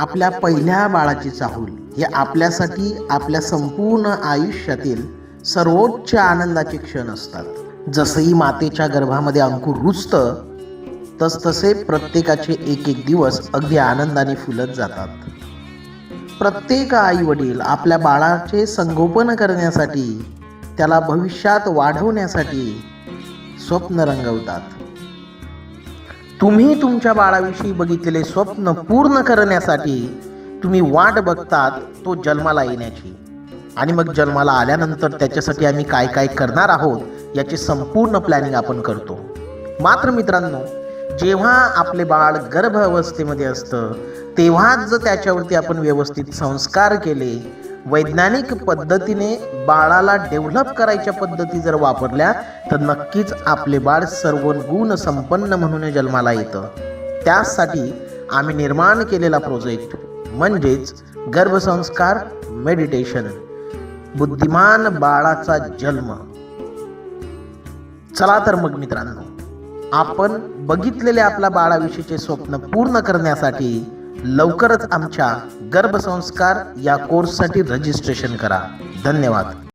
आपल्या पहिल्या बाळाची चाहूल हे आपल्यासाठी आपल्या संपूर्ण आयुष्यातील सर्वोच्च आनंदाचे क्षण असतात. जसंही मातेच्या गर्भामध्ये अंकुर रुजतं तस तसे प्रत्येकाचे एक एक दिवस अगदी आनंदाने फुलत जातात. प्रत्येक आई वडील आपल्या बाळाचे संगोपन करण्यासाठी त्याला भविष्यात वाढवण्यासाठी स्वप्न रंगवतात. तुम्ही तुमच्या बाळाविषयी बघितलेले स्वप्न पूर्ण करण्यासाठी तुम्ही वाट बघतात तो जन्माला येण्याची. आणि मग जन्माला आल्यानंतर त्याच्यासाठी आम्ही काय काय करणार आहोत याची संपूर्ण प्लॅनिंग आपण करतो. मात्र मित्रांनो जेव्हा आपले बाळ गर्भ अवस्थेमध्ये असतं तेव्हाच जर त्याच्यावरती आपण व्यवस्थित संस्कार केले वैज्ञानिक पद्धतीने बाळाला डेव्हलप करायच्या पद्धती जर वापरल्या तर नक्कीच आपले बाळ सर्व गुण संपन्न म्हणून जन्माला येतं. त्यासाठी आम्ही निर्माण केलेला प्रोजेक्ट म्हणजेच गर्भसंस्कार मेडिटेशन बुद्धिमान बाळाचा जन्म. चला तर मग मित्रांनो आपण बघितलेले आपल्या बाळाविषयीचे स्वप्न पूर्ण करण्यासाठी लवकरच आमच्या गर्भसंस्कार या कोर्ससाठी रजिस्ट्रेशन करा. धन्यवाद.